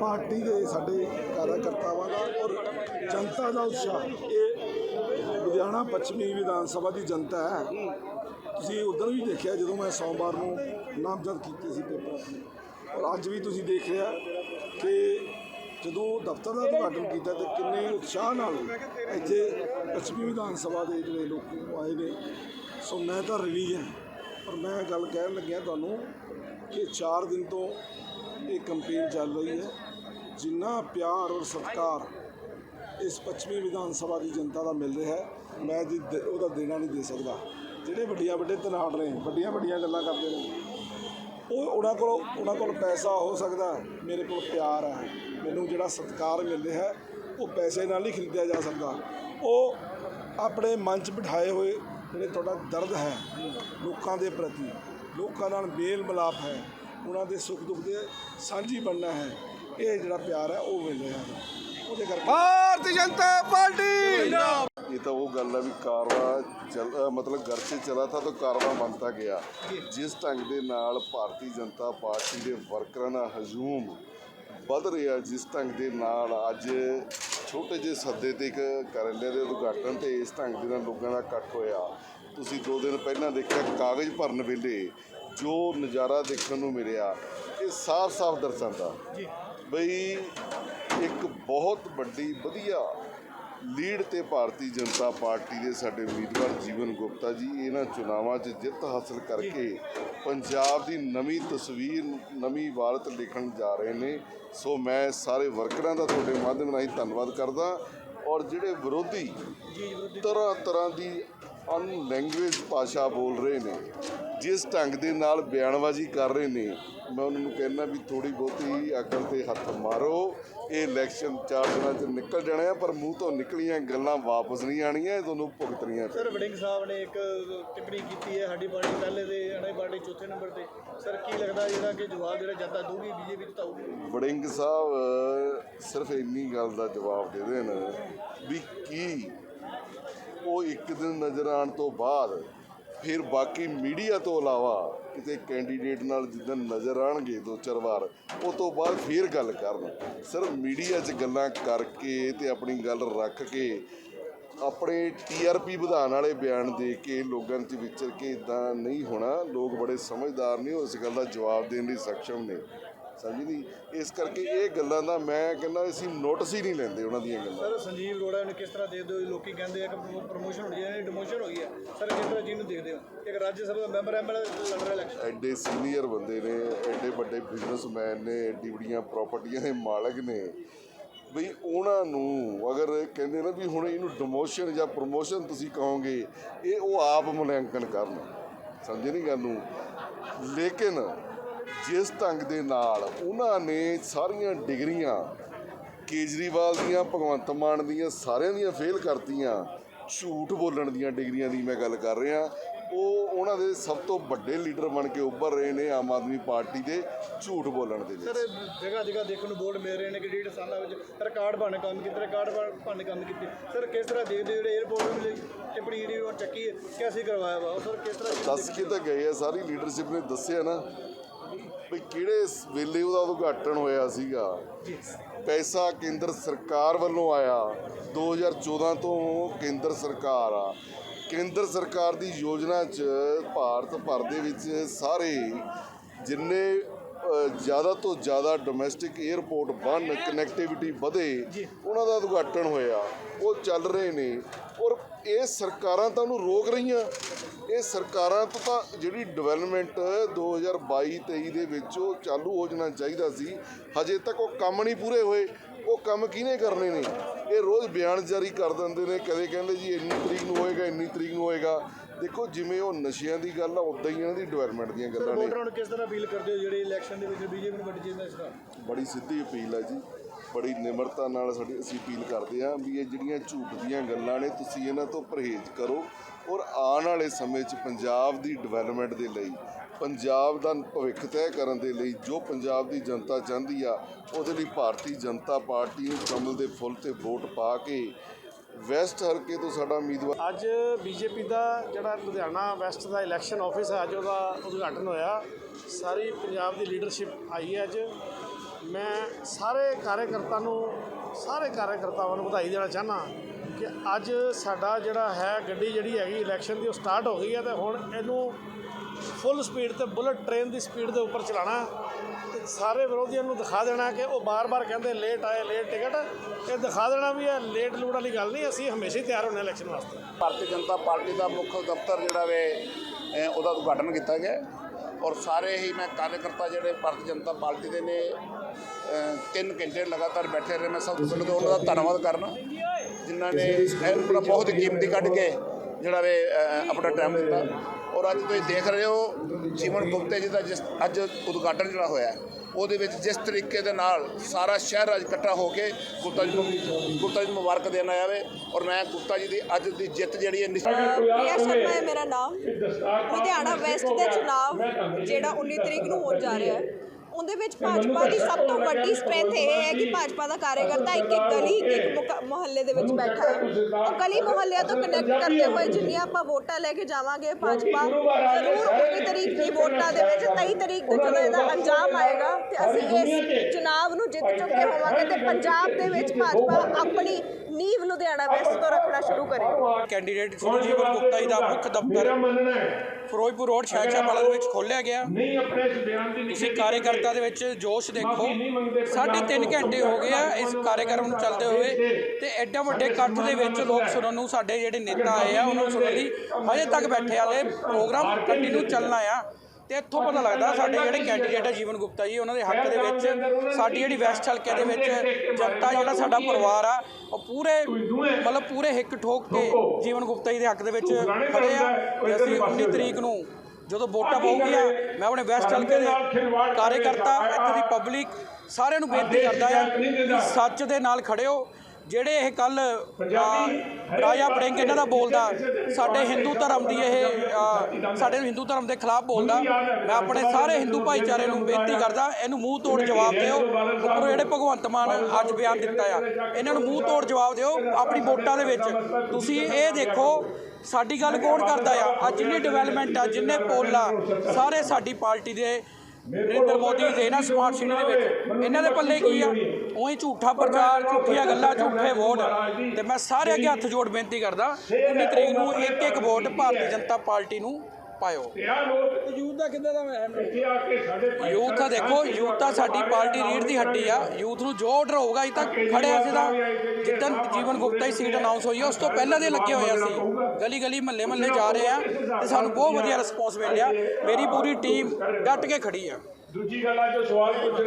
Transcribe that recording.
Party ਦੇ ਸਾਡੇ ਕਾਰਜਕਰਤਾਵਾਂ ਦਾ ਔਰ ਜਨਤਾ ਦਾ ਉਤਸ਼ਾਹ। ਇਹ ਲੁਧਿਆਣਾ ਪੱਛਮੀ ਵਿਧਾਨ ਸਭਾ ਦੀ ਜਨਤਾ ਹੈ। ਤੁਸੀਂ ਉਦੋਂ ਵੀ ਦੇਖਿਆ, ਜਦੋਂ ਮੈਂ ਸੋਮਵਾਰ ਨੂੰ ਨਾਮਜ਼ਦ ਕੀਤੇ ਸੀ ਪੇਪਰ ਆਪਣੇ, ਔਰ ਅੱਜ ਵੀ ਤੁਸੀਂ ਦੇਖ ਰਿਹਾ ਕਿ ਜਦੋਂ ਦਫ਼ਤਰ ਦਾ ਉਦਘਾਟਨ ਕੀਤਾ ਤੇ ਕਿੰਨੇ ਉਤਸ਼ਾਹ ਨਾਲ ਇੱਥੇ ਪੱਛਮੀ ਵਿਧਾਨ ਸਭਾ ਦੇ ਜਿਹੜੇ ਲੋਕ ਆਏ ਨੇ। ਸੋ ਮੈਂ ਤਾਂ ਰਵੀ ਹਾਂ। ਪਰ ਮੈਂ ਗੱਲ ਕਹਿਣ ਲੱਗਿਆ ਤੁਹਾਨੂੰ ਕਿ 4 ਦਿਨ ਤੋਂ ਇਹ ਕੰਪੇਨ ਚੱਲ ਰਹੀ ਹੈ। ਜਿੰਨਾ ਪਿਆਰ ਔਰ ਸਤਿਕਾਰ ਇਸ ਪੱਛਮੀ ਵਿਧਾਨ ਸਭਾ ਦੀ ਜਨਤਾ ਦਾ ਮਿਲ ਰਿਹਾ ਹੈ ਮੈਂ ਜੀ ਦ- ਉਹਦਾ ਦੇਣਾ ਨਹੀਂ ਦੇ ਸਕਦਾ। ਜਿਹੜੇ ਵੱਡੀਆਂ ਵੱਡੇ ਧਨਾੜ ਨੇ ਵੱਡੀਆਂ ਵੱਡੀਆਂ ਗੱਲਾਂ ਕਰਦੇ ਨੇ ਉਹ ਉਹਨਾਂ ਕੋਲ ਉਹਨਾਂ ਕੋਲ ਪੈਸਾ ਹੋ ਸਕਦਾ ਮੇਰੇ ਕੋਲ ਪਿਆਰ ਹੈ। ਮੈਨੂੰ ਜਿਹੜਾ ਸਤਿਕਾਰ ਮਿਲ ਰਿਹਾ ਹੈ, ਉਹ ਪੈਸੇ ਨਾਲ ਹੀ ਖਰੀਦਿਆ ਜਾ ਸਕਦਾ। ਉਹ ਆਪਣੇ ਮਨ 'ਚ ਬਿਠਾਏ ਹੋਏ ਜਿਹੜੇ ਤੁਹਾਡਾ ਦਰਦ ਹੈ ਲੋਕਾਂ ਦੇ ਪ੍ਰਤੀ ਲੋਕਾਂ ਨਾਲ ਮੇਲ ਮਿਲਾਪ ਹੈ ਉਹਨਾਂ ਦੇ ਸੁੱਖ ਦੁੱਖ ਦੇ ਸਾਂਝੀ ਬਣਨਾ ਹੈ। ਇਹ ਜਿਹੜਾ ਪਿਆਰ ਹੈ ਉਹ ਮਿਲ ਰਿਹਾ ਹੈ। ਉਹਦੇ ਕਰਕੇ ਭਾਰਤੀ ਜਨਤਾ ਪਾਰਟੀ। ये तो वो गल है भी कारवा चल मतलब घर से चला था तो कारवा बनता गया ਦੇ ਨਾਲ ਭਾਰਤੀ ਜਨਤਾ ਪਾਰਟੀ ਦੇ ਵਰਕਰਾਂ ਦਾ ਹਜੂਮ ਵੱਧ ਰਿਹਾ ਜਿਸ ਢੰਗ ਦੇ ਨਾਲ ਅੱਜ ਛੋਟੇ ਜਿਹੇ ਸੱਦੇ ਤੇ ਇੱਕ ਕਰਲੇ ਦੇ ਉਦਘਾਟਨ ਤੇ ਇਸ ਢੰਗ ਦੇ ਨਾਲ ਲੋਕਾਂ ਦਾ ਇਕੱਠ ਹੋਇਆ। ਤੁਸੀਂ ਦੋ ਦਿਨ ਪਹਿਲਾਂ ਦੇਖਿਆ ਕਾਗਜ਼ ਭਰਨ ਵੇਲੇ ਜੋ ਨਜ਼ਾਰਾ ਦੇਖਣ ਨੂੰ ਮਿਲਿਆ ਇਹ ਸਾਫ਼-ਸਾਫ਼ ਦਰਸਾਉਂਦਾ। ਬਈ ਇੱਕ ਬਹੁਤ ਵੱਡੀ ਵਧੀਆ ਲੀਡ ਤੇ ਭਾਰਤੀ ਜਨਤਾ ਪਾਰਟੀ ਦੇ ਸਾਡੇ ਉਮੀਦਵਾਰ ਜੀਵਨ ਗੁਪਤਾ ਜੀ ਇਹਨਾਂ ਚੁਣਾਵਾਂ 'ਚ ਜਿੱਤ ਹਾਸਲ ਕਰਕੇ ਪੰਜਾਬ ਦੀ ਨਵੀਂ ਤਸਵੀਰ ਨਵੀਂ ਇਬਾਰਤ ਲਿਖਣ ਜਾ ਰਹੇ ਨੇ। ਸੋ ਮੈਂ ਸਾਰੇ ਵਰਕਰਾਂ ਦਾ ਤੁਹਾਡੇ ਮਾਧਿਅਮ ਰਾਹੀਂ ਧੰਨਵਾਦ ਕਰਦਾ ਔਰ ਜਿਹੜੇ ਵਿਰੋਧੀ ਤਰ੍ਹਾਂ ਤਰ੍ਹਾਂ ਦੀ ਅਨ ਲੈਂਗੁਏਜ ਭਾਸ਼ਾ ਬੋਲ ਰਹੇ ਨੇ ਜਿਸ ਢੰਗ ਦੇ ਨਾਲ ਬਿਆਨਬਾਜ਼ੀ ਕਰ ਰਹੇ ਨੇ ਮੈਂ ਉਹਨਾਂ ਨੂੰ ਕਹਿਣਾ ਵੀ ਥੋੜੀ ਬਹੁਤੀ ਅਕਲ ਤੇ ਹੱਥ ਮਾਰੋ ਇਹ ਇਲੈਕਸ਼ਨ ਚਾਰ ਦਿਨਾਂ ਚ ਨਿਕਲ ਜਾਣਾ ਹੈ ਪਰ ਮੂੰਹ ਤੋਂ ਨਿਕਲੀਆਂ ਗੱਲਾਂ ਵਾਪਸ ਨਹੀਂ ਆਣੀਆਂ ਇਹ ਤੁਹਾਨੂੰ ਭੁਗਤਣੀਆਂ ਸਰ ਵੜਿੰਗ ਸਾਹਿਬ ਨੇ ਇੱਕ ਟਿੱਪਣੀ ਕੀਤੀ ਹੈ ਸਾਡੀ ਪਾਰਟੀ ਪਹਿਲੇ ਤੇ ਸਾਡੀ ਪਾਰਟੀ ਚੌਥੇ ਨੰਬਰ ਤੇ। ਸਰ ਕੀ ਲੱਗਦਾ ਜਿਹੜਾ ਕਿ ਜਵਾਬ ਜਿਹੜਾ ਜਨਤਾ ਦੂਗੀ ਬੀਜੇਪੀ ਜਿਤਾਊਗੀ ਵੜਿੰਗ ਸਾਹਿਬ ਸਿਰਫ ਇੰਨੀ ਗੱਲ ਦਾ ਜਵਾਬ ਦੇ ਦੇਣ ਵੀ ਕੀ ਉਹ ਇੱਕ ਦਿਨ ਨਜ਼ਰ ਆਉਣ ਤੋਂ ਬਾਅਦ ਫਿਰ ਬਾਕੀ ਮੀਡੀਆ ਤੋਂ ਇਲਾਵਾ ਕਿਤੇ ਕੈਂਡੀਡੇਟ ਨਾਲ ਜਿੱਦਾਂ ਨਜ਼ਰ ਆਣਗੇ ਦੋ ਚਾਰ ਵਾਰ, ਉਹ ਤੋਂ ਬਾਅਦ ਫਿਰ ਗੱਲ ਕਰਨ। ਸਿਰਫ ਮੀਡੀਆ 'ਚ ਗੱਲਾਂ ਕਰਕੇ ਤੇ ਆਪਣੀ ਗੱਲ ਰੱਖ ਕੇ ਆਪਣੇ ਟੀਆਰਪੀ ਵਧਾਉਣ ਵਾਲੇ ਬਿਆਨ ਦੇ ਕੇ ਲੋਕਾਂ 'ਚ ਵਿਚਰ ਕੇ ਇਦਾਂ ਨਹੀਂ ਹੋਣਾ, ਲੋਕ ਬੜੇ ਸਮਝਦਾਰ ਨੇ, ਉਹ ਇਸ ਗੱਲ ਦਾ ਜਵਾਬ ਦੇਣ ਲਈ ਸક્ષਮ ਨੇ। ਸਮਝੀ ਨਹੀਂ ਇਸ ਕਰਕੇ ਇਹ ਗੱਲਾਂ ਦਾ ਮੈਂ ਕਹਿੰਦਾ ਅਸੀਂ ਨੋਟਿਸ ਹੀ ਨਹੀਂ ਲੈਂਦੇ ਉਹਨਾਂ ਦੀਆਂ ਗੱਲਾਂ। ਸਰ ਸੰਜੀਵ ਅਰੋੜਾ ਨੂੰ ਕਿਸ ਤਰ੍ਹਾਂ ਦੇਖਦੇ ਹੋ ਲੋਕੀ ਕਹਿੰਦੇ ਆ ਕਿ ਪ੍ਰਮੋਸ਼ਨ ਹੈ ਡਿਮੋਸ਼ਨ ਹੋਈ ਹੈ। ਸਰ ਕਿਸ ਤਰ੍ਹਾਂ ਜੀ ਨੂੰ ਦੇਖਦੇ ਹੋ ਇੱਕ ਰਾਜ ਸਭਾ ਦਾ ਮੈਂਬਰ ਐਮਐਲਏ ਲੜ ਰਿਹਾ ਇਲੈਕਸ਼ਨ ਐਡੇ ਸੀਨੀਅਰ ਬੰਦੇ ਨੇ ਐਡੇ ਵੱਡੇ ਬਿਜ਼ਨਸਮੈਨ ਨੇ ਐਡੀ ਵੱਡੀਆਂ ਪ੍ਰਾਪਰਟੀਆਂ ਦੇ ਮਾਲਕ ਨੇ। ਬਈ ਉਹਨਾਂ ਨੂੰ ਅਗਰ ਕਹਿੰਦੇ ਨਾ ਵੀ ਹੁਣ ਇਹਨੂੰ ਡਿਮੋਸ਼ਨ ਜਾਂ ਪ੍ਰਮੋਸ਼ਨ ਤੁਸੀਂ ਕਹੋਗੇ ਇਹ ਉਹ ਆਪ ਮੁਲਾਂਕਣ ਕਰਨ। ਸਮਝੇ ਨਹੀਂ ਗੱਲ ਨੂੰ? ਲੇਕਿਨ ਜਿਸ ਢੰਗ ਦੇ ਨਾਲ ਉਹਨਾਂ ਨੇ ਸਾਰੀਆਂ ਡਿਗਰੀਆਂ ਕੇਜਰੀਵਾਲ ਦੀਆਂ ਭਗਵੰਤ ਮਾਨ ਦੀਆਂ ਸਾਰਿਆਂ ਦੀਆਂ ਫੇਲ ਕਰਤੀਆਂ ਝੂਠ ਬੋਲਣ ਦੀਆਂ ਡਿਗਰੀਆਂ ਦੀ ਮੈਂ ਗੱਲ ਕਰ ਰਿਹਾ। ਉਹ ਉਹਨਾਂ ਦੇ ਸਭ ਤੋਂ ਵੱਡੇ ਲੀਡਰ ਬਣ ਕੇ ਉੱਭਰ ਰਹੇ ਨੇ ਆਮ ਆਦਮੀ ਪਾਰਟੀ ਦੇ ਝੂਠ ਬੋਲਣ ਦੇ ਸਰ ਵਿੱਚ ਜਗ੍ਹਾ ਜਗ੍ਹਾ ਦੇਖਣ ਨੂੰ ਬੋਰਡ ਮਿਲ ਰਹੇ ਨੇ ਕਿ ਡੇਢ ਸਾਲਾਂ ਵਿੱਚ ਰਿਕਾਰਡ ਬਣ ਕੰਮ ਕੀਤੇ ਰਿਕਾਰਡ ਬਣ ਕੰਮ ਕੀਤੇ। ਸਰ ਕਿਸ ਤਰ੍ਹਾਂ ਦੇਖਦੇ ਜਿਹੜੇ 에어ਪੋਰਟ ਮਿਲੇ? ਟਿੱਪਣੀ ਜਿਹੜੀ ਉਹ ਚੱਕੀ ਹੈ ਕਿਵੇਂ ਕਰਵਾਇਆ ਵਾ? ਸਰ ਕਿਸ ਤਰ੍ਹਾਂ ਦੱਸ ਕੇ ਤਾਂ ਗਏ ਆ ਸਾਰੀ ਲੀਡਰਸ਼ਿਪ ਨੇ ਦੱਸਿਆ ਨਾ। ਵੀ ਕਿਹੜੇ ਵੇਲੇ ਉਹਦਾ ਉਦਘਾਟਨ ਹੋਇਆ ਸੀਗਾ? ਪੈਸਾ ਕੇਂਦਰ ਸਰਕਾਰ ਵੱਲੋਂ ਆਇਆ। 2014 ਤੋਂ ਕੇਂਦਰ ਸਰਕਾਰ ਆ। ਕੇਂਦਰ ਸਰਕਾਰ ਦੀ ਯੋਜਨਾ 'ਚ ਭਾਰਤ ਭਰ ਦੇ ਵਿੱਚ ਸਾਰੇ ਜਿੰਨੇ ਜ਼ਿਆਦਾ ਤੋਂ ਜ਼ਿਆਦਾ ਡੋਮੈਸਟਿਕ 에ਅਰਪੋਰਟ ਬਣ ਕਨੈਕਟੀਵਿਟੀ ਵਧੇ ਉਹਨਾਂ ਦਾ ਉਦਘਾਟਨ ਹੋਇਆ। ਉਹ ਚੱਲ ਰਹੇ ਨੇ। ਔਰ ਇਹ ਸਰਕਾਰਾਂ ਤਾਂ ਉਹਨੂੰ ਰੋਕ ਰਹੀਆਂ। ਇਹ ਸਰਕਾਰਾਂ ਤੋਂ ਤਾਂ ਜਿਹੜੀ ਡਿਵੈਲਪਮੈਂਟ 2022-23 ਦੇ ਵਿੱਚ ਉਹ ਚਾਲੂ ਹੋ ਜਾਣਾ ਚਾਹੀਦਾ ਸੀ। ਹਜੇ ਤੱਕ ਉਹ ਕੰਮ ਨਹੀਂ ਪੂਰੇ ਹੋਏ। ਉਹ ਕੰਮ ਕਿਹਨੇ ਕਰਨੇ ਨੇ? ਇਹ ਰੋਜ਼ ਬਿਆਨ ਜਾਰੀ ਕਰ ਦਿੰਦੇ ਨੇ। ਕਦੇ ਕਹਿੰਦੇ ਜੀ ਇੰਨੀ ਤਰੀਕ ਨੂੰ ਹੋਏਗਾ ਇੰਨੀ ਤਰੀਕ ਨੂੰ ਹੋਏਗਾ। ਦੇਖੋ ਜਿਵੇਂ ਉਹ ਨਸ਼ਿਆਂ ਦੀ ਗੱਲ ਆ ਉਦਾਂ ਹੀ ਇਹਨਾਂ ਦੀ ਡਿਵੈਲਪਮੈਂਟ ਦੀਆਂ ਗੱਲਾਂ ਨੇ। ਵੋਟਰਾਂ ਨੂੰ ਕਿਸ ਤਰ੍ਹਾਂ ਅਪੀਲ ਕਰਦੇ ਹੋ? ਜਿਹੜੇ ਇਲੈਕਸ਼ਨ ਦੇ ਵਿੱਚ ਬੀਜੇਪੀ ਨੂੰ ਵੱਡੀ ਜਿੱਤ ਦਾ ਇਸ ਬੜੀ ਸਿੱਧੀ ਅਪੀਲ ਹੈ ਜੀ। ਬੜੀ ਨਿਮਰਤਾ ਨਾਲ ਸਾਡੀ ਅਸੀਂ ਅਪੀਲ ਕਰਦੇ ਹਾਂ ਵੀ ਇਹ ਜਿਹੜੀਆਂ ਝੂਠ ਦੀਆਂ ਗੱਲਾਂ ਨੇ, ਤੁਸੀਂ ਇਹਨਾਂ ਤੋਂ ਪਰਹੇਜ਼ ਕਰੋ ਔਰ ਆਉਣ ਵਾਲੇ ਸਮੇਂ 'ਚ ਪੰਜਾਬ ਦੀ ਡਿਵੈਲਪਮੈਂਟ ਦੇ ਲਈ, ਪੰਜਾਬ ਦਾ ਭਵਿੱਖ ਤੈਅ ਕਰਨ ਦੇ ਲਈ ਜੋ ਪੰਜਾਬ ਦੀ ਜਨਤਾ ਚਾਹੁੰਦੀ ਆ, ਉਹਦੇ ਲਈ ਭਾਰਤੀ ਜਨਤਾ ਪਾਰਟੀ ਨੂੰ ਕਮਲ ਦੇ ਫੁੱਲ ਤੇ ਵੋਟ ਪਾ ਕੇ ਵੈਸਟ ਹਲਕੇ ਤੋਂ ਸਾਡਾ ਉਮੀਦਵਾਰ ਅੱਜ ਬੀਜੇਪੀ ਦਾ ਜਿਹੜਾ ਲੁਧਿਆਣਾ ਵੈਸਟ ਦਾ ਇਲੈਕਸ਼ਨ ਆਫਿਸ ਹੈ, ਅੱਜ ਉਹਦਾ ਉਦਘਾਟਨ ਹੋਇਆ। ਸਾਰੀ ਪੰਜਾਬ ਦੀ ਲੀਡਰਸ਼ਿਪ ਆਈ ਹੈ ਅੱਜ। ਮੈਂ ਸਾਰੇ ਕਾਰਜਕਰਤਾ ਨੂੰ, ਸਾਰੇ ਕਾਰਜਕਰਤਾਵਾਂ ਨੂੰ ਵਧਾਈ ਦੇਣਾ ਚਾਹਨਾ ਕਿ ਅੱਜ ਸਾਡਾ ਜਿਹੜਾ ਹੈ ਗੱਡੀ ਜਿਹੜੀ ਹੈਗੀ ਇਲੈਕਸ਼ਨ ਦੀ ਉਹ ਸਟਾਰਟ ਹੋ ਗਈ ਹੈ ਤੇ ਹੁਣ ਇਹਨੂੰ ਫੁੱਲ ਸਪੀਡ ਤੇ ਬੁਲਟ ਟ੍ਰੇਨ ਦੀ ਸਪੀਡ ਦੇ ਉੱਪਰ ਚਲਾਣਾ ਤੇ ਸਾਰੇ ਵਿਰੋਧੀਆਂ ਨੂੰ ਦਿਖਾ ਦੇਣਾ ਕਿ ਉਹ ਬਾਰ-ਬਾਰ ਕਹਿੰਦੇ ਲੇਟ ਆਏ ਲੇਟ ਟਿਕਟ ਇਹ ਦਿਖਾ ਦੇਣਾ ਵੀ ਇਹ ਲੇਟ ਲੂਟ ਵਾਲੀ ਗੱਲ ਨਹੀਂ, ਅਸੀਂ ਹਮੇਸ਼ਾ ਹੀ ਤਿਆਰ ਹੁੰਦੇ ਹਾਂ ਇਲੈਕਸ਼ਨ ਵਾਸਤੇ। ਭਾਰਤੀ ਜਨਤਾ ਪਾਰਟੀ ਦਾ ਮੁੱਖ ਦਫ਼ਤਰ ਜਿਹੜਾ ਵੇ ਉਹਦਾ ਉਦਘਾਟਨ ਕੀਤਾ ਗਿਆ ਔਰ ਸਾਰੇ ਹੀ ਮੈਂ ਕਾਰਜਕਰਤਾ ਜਿਹੜੇ ਭਾਰਤੀ ਜਨਤਾ ਪਾਰਟੀ ਦੇ ਨੇ ਤਿੰਨ ਘੰਟੇ ਲਗਾਤਾਰ ਬੈਠੇ ਰਹੇ। ਮੈਂ ਸਭ ਤੋਂ ਪਹਿਲਾਂ ਉਹਨਾਂ ਦਾ ਧੰਨਵਾਦ ਕਰਨਾ ਜਿਨ੍ਹਾਂ ਨੇ ਇਹ ਆਪਣਾ ਬਹੁਤ ਕੀਮਤੀ ਕੱਢ ਕੇ ਜਿਹੜਾ ਵੇ ਆਪਣਾ ਟਾਈਮ ਦਿੱਤਾ। ਔਰ ਅੱਜ ਤੁਸੀਂ ਦੇਖ ਰਹੇ ਹੋ ਜੀਵਨ ਗੁਪਤੇ ਜੀ ਦਾ ਜਿਸ ਅੱਜ ਉਦਘਾਟਨ ਜਿਹੜਾ ਹੋਇਆ ਹੈ, ਉਹਦੇ ਵਿੱਚ ਜਿਸ ਤਰੀਕੇ ਦੇ ਨਾਲ ਸਾਰਾ ਸ਼ਹਿਰ ਅੱਜ ਇਕੱਠਾ ਹੋ ਕੇ ਗੁਪਤਾ ਜੀ ਨੂੰ ਗੁਪਤਾ ਜੀ ਨੂੰ ਮੁਬਾਰਕ ਦੇਣ ਆਇਆ ਵੇ ਔਰ ਮੈਂ ਗੁਪਤਾ ਜੀ ਦੀ ਅੱਜ ਦੀ ਜਿੱਤ ਜਿਹੜੀ ਹੈ ਨਿਸ਼ਚਿਤ ਪ੍ਰਿਆ ਸ਼ਰਮਾ ਹੈ ਮੇਰਾ ਨਾਮ। ਲੁਧਿਆਣਾ ਵੈਸਟ ਦੇ ਚੁਣਾਵ ਜਿਹੜਾ 19 ਤਰੀਕ ਨੂੰ ਹੋਣ ਜਾ ਰਿਹਾ ਹੈ। ਉਹਦੇ ਵਿੱਚ ਭਾਜਪਾ ਦੀ ਸਭ ਤੋਂ ਵੱਡੀ ਸਟਰੈਂਥ ਇਹ ਹੈ ਕਿ ਭਾਜਪਾ ਦਾ ਕਾਰਜਕਰਤਾ ਇੱਕ ਇੱਕ ਗਲੀ ਇੱਕ ਇੱਕ ਮੁਹੱਲੇ ਦੇ ਵਿੱਚ ਬੈਠਾ ਹੈ। ਉਹ ਗਲੀ ਮੁਹੱਲਿਆਂ ਤੋਂ ਕਨੈਕਟ ਕਰਦੇ ਹੋਏ ਜਿੰਨੀਆਂ ਆਪਾਂ ਵੋਟਾਂ ਲੈ ਕੇ ਜਾਵਾਂਗੇ ਭਾਜਪਾ ਜ਼ਰੂਰ 19 ਤਰੀਕ ਦੀ ਵੋਟਾਂ ਦੇ ਵਿੱਚ 23 ਤਰੀਕ ਨੂੰ ਜਦੋਂ ਇਹਦਾ ਅੰਜਾਮ ਆਏਗਾ ਤੇ ਅਸੀਂ ਇਸ ਚੁਣਾਵ ਨੂੰ ਜਿੱਤ ਚੁੱਕੇ ਹੋਵਾਂਗੇ ਤੇ ਪੰਜਾਬ ਦੇ ਵਿੱਚ ਭਾਜਪਾ ਆਪਣੀ ਨੀਂਵ ਲੁਧਿਆਣਾ ਵੈਸਟ ਤੋਂ ਰੱਖਣਾ ਸ਼ੁਰੂ ਕਰੇਗੀ ਕੈਂਡੀਡੇਟ ਸ਼੍ਰੀ ਜੀਵਨ ਗੁਪਤਾ ਜੀ ਦਾ ਮੁੱਖ ਦਫ਼ਤਰ ਫਿਰੋਜ਼ਪੁਰ ਰੋਡ ਸ਼ਾਹਜਹਾਂ ਵਾਲਾ ਦੇ ਵਿੱਚ ਖੋਲ੍ਹਿਆ ਗਿਆ। ਤੁਸੀਂ ਕਾਰਜਕਰਤਾ ਦੇ ਵਿੱਚ ਜੋਸ਼ ਦੇਖੋ। ਸਾਢੇ ਤਿੰਨ ਘੰਟੇ ਹੋ ਗਏ ਆ ਇਸ ਕਾਰਜਕ੍ਰਮ ਨੂੰ ਚੱਲਦੇ ਹੋਏ। ਤੇ ਐਡਾ ਵੱਡੇ ਇਕੱਠ ਦੇ ਵਿੱਚ ਲੋਕ ਸੁਣਨ ਨੂੰ ਸਾਡੇ ਜਿਹੜੇ ਨੇਤਾ ਆਏ ਆ ਉਹਨਾਂ ਨੂੰ ਸੁਣਨ ਲਈ ਹਜੇ ਤੱਕ ਬੈਠੇ ਆਲੇ ਪ੍ਰੋਗਰਾਮ ਕੰਟੀਨਿਊ ਚੱਲਣਾ ਆ। ਤੇ ਇੱਥੋਂ ਪਤਾ ਲੱਗਦਾ ਸਾਡੇ ਜਿਹੜੇ ਕੈਂਡੀਡੇਟ ਆ ਜੀਵਨ ਗੁਪਤਾ ਜੀ ਉਹਨਾਂ ਦੇ ਹੱਕ ਦੇ ਵਿੱਚ ਸਾਡੀ ਜਿਹੜੀ ਵੈਸਟ ਹਲਕੇ ਦੇ ਵਿੱਚ ਜਨਤਾ ਜਿਹੜਾ ਸਾਡਾ ਪਰਿਵਾਰ ਆ ਉਹ ਪੂਰੇ ਮਤਲਬ ਪੂਰੇ ਹਿੱਕ ਠੋਕ ਕੇ ਜੀਵਨ ਗੁਪਤਾ ਜੀ ਦੇ ਹੱਕ ਦੇ ਵਿੱਚ ਖੜੇ ਆ। ਅਸੀਂ 19 ਤਰੀਕ ਨੂੰ ਜਦੋਂ ਵੋਟਾਂ ਪਾਉਗੀਆਂ ਮੈਂ ਆਪਣੇ ਵੈਸਟ ਹਲਕੇ ਦੇ ਕਾਰਜਕਰਤਾ ਇੱਥੇ ਦੀ ਪਬਲਿਕ ਸਾਰਿਆਂ ਨੂੰ ਬੇਨਤੀ ਕਰਦਾ ਆ ਸੱਚ ਦੇ ਨਾਲ ਖੜਿਓ। ਜਿਹੜੇ ਇਹ ਕੱਲ ਰਾਜਾ ਬੜਿੰਗ ਇਹਨਾਂ ਦਾ ਬੋਲਦਾ ਸਾਡੇ ਹਿੰਦੂ ਧਰਮ ਦੀ ਇਹ ਸਾਡੇ ਹਿੰਦੂ ਧਰਮ ਦੇ ਖਿਲਾਫ ਬੋਲਦਾ। ਮੈਂ ਆਪਣੇ ਸਾਰੇ ਹਿੰਦੂ ਭਾਈਚਾਰੇ ਨੂੰ ਬੇਨਤੀ ਕਰਦਾ ਇਹਨੂੰ ਮੂੰਹ ਤੋੜ ਜਵਾਬ ਦਿਓ। ਉੱਪਰੋਂ ਜਿਹੜੇ ਭਗਵੰਤ ਮਾਨ ਅੱਜ ਬਿਆਨ ਦਿੱਤਾ ਆ ਇਹਨਾਂ ਨੂੰ ਮੂੰਹ ਤੋੜ ਜਵਾਬ ਦਿਓ ਆਪਣੀ ਵੋਟਾਂ ਦੇ ਵਿੱਚ। ਤੁਸੀਂ ਇਹ ਦੇਖੋ ਸਾਡੀ ਗੱਲ ਕੌਣ ਕਰਦਾ ਆ? ਅੱਜ ਜਿੰਨੀ ਡਿਵੈਲਪਮੈਂਟ ਆ ਜਿੰਨੇ ਪੋਲ ਆ ਸਾਰੇ ਸਾਡੀ ਪਾਰਟੀ ਦੇ ਨਰਿੰਦਰ ਮੋਦੀ ਦੇ ਨਾ ਸਮਾਰਟ ਸਿਟੀ ਦੇ ਵਿੱਚ। ਇਹਨਾਂ ਦੇ ਪੱਲੇ ਕੀ ਆ? ਉਹੀ ਝੂਠਾ ਪ੍ਰਚਾਰ ਝੂਠੀਆਂ ਗੱਲਾਂ ਝੂਠੇ ਵੋਟ ਤੇ ਮੈਂ ਸਾਰੇ ਅੱਗੇ ਹੱਥ ਜੋੜ ਬੇਨਤੀ ਕਰਦਾ 19 ਤਰੀਕ ਨੂੰ ਇੱਕ ਇੱਕ ਵੋਟ ਭਾਰਤੀ ਜਨਤਾ ਪਾਰਟੀ ਨੂੰ ਪਾਇਓ। ਯੂਥ ਦਾ ਕਿੱਦਾਂ ਦਾ ਯੂਥ ਆ ਦੇਖੋ ਯੂਥ ਤਾਂ ਸਾਡੀ ਪਾਰਟੀ ਰੀੜ ਦੀ ਹੱਡੀ ਆ। ਯੂਥ ਨੂੰ ਜੋ ਆਰਡਰ ਹੋਊਗਾ ਅਜੇ ਤੱਕ ਖੜੇ ਅਸੀਂ ਤਾਂ ਜਿੱਦਣ ਜੀਵਨ ਗੁਪਤਾ ਦੀ ਸੀਟ ਅਨਾਉਂਸ ਹੋਈ ਆ ਉਸ ਤੋਂ ਪਹਿਲਾਂ ਦੇ ਲੱਗੇ ਹੋਏ ਅਸੀਂ। ਗਲੀ ਗਲੀ ਮਹੱਲੇ ਮਹੱਲੇ ਜਾ ਰਹੇ ਆ ਤੇ ਸਾਨੂੰ ਬਹੁਤ ਵਧੀਆ ਰਿਸਪੌਂਸ ਮਿਲਿਆ। ਮੇਰੀ ਪੂਰੀ ਟੀਮ ਡਟ ਕੇ ਖੜੀ ਆ। ਦੂਜੀ ਗੱਲ ਆ ਜੋ ਸਵਾਲ ਪੁੱਛ